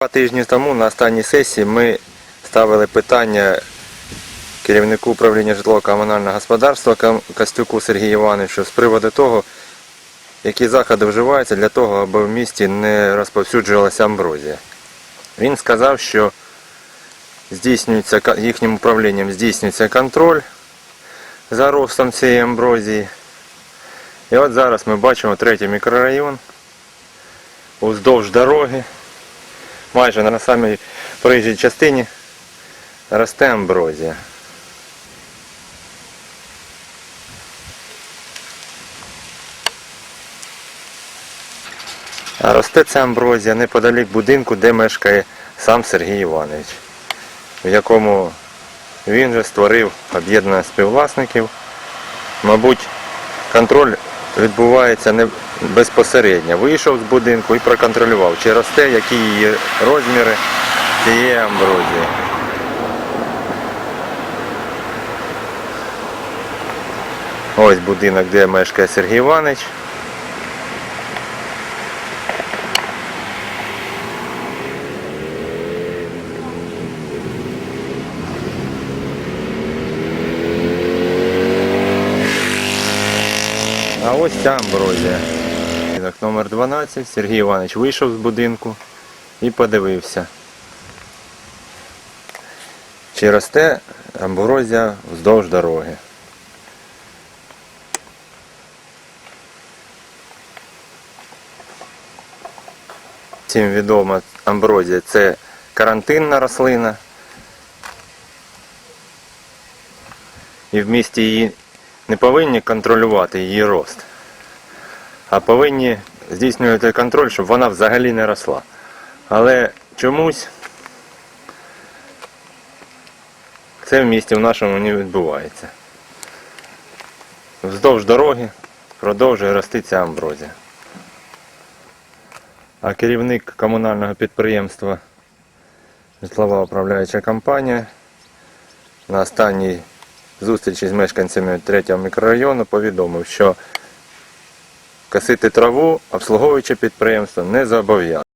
Два тижні тому на останній сесії ми ставили питання керівнику управління житлово-комунального господарства Костюку Сергію Івановичу з приводу того, які заходи вживаються для того, аби в місті не розповсюджувалася амброзія. Він сказав, що здійснюється їхнім управлінням здійснюється контроль за ростом цієї амброзії. І от зараз ми бачимо третій мікрорайон уздовж дороги майже на самій проїжджій частині росте амброзія. А росте ця амброзія неподалік будинку, де мешкає сам Сергій Іванович, в якому він же створив об'єднання співвласників. Мабуть, контроль відбувається не безпосередньо. Вийшов з будинку і проконтролював, чи росте, які її розміри цієї амброзії. Ось будинок, де мешкає Сергій Іванович. А ось ця амброзія. Номер 12. Сергій Іванович вийшов з будинку і подивився. Чи росте амброзія вздовж дороги. Всім відома амброзія це карантинна рослина. І в місті її не повинні контролювати її рост, а повинні здійснювати контроль, щоб вона взагалі не росла. Але чомусь це в місті в нашому не відбувається. Вздовж дороги продовжує рости ця амброзія. А керівник комунального підприємства житлова управляюча компанія на останній зустрічі з мешканцями 3 мікрорайону повідомив, що косити траву обслуговуюче підприємство не зобов'язане.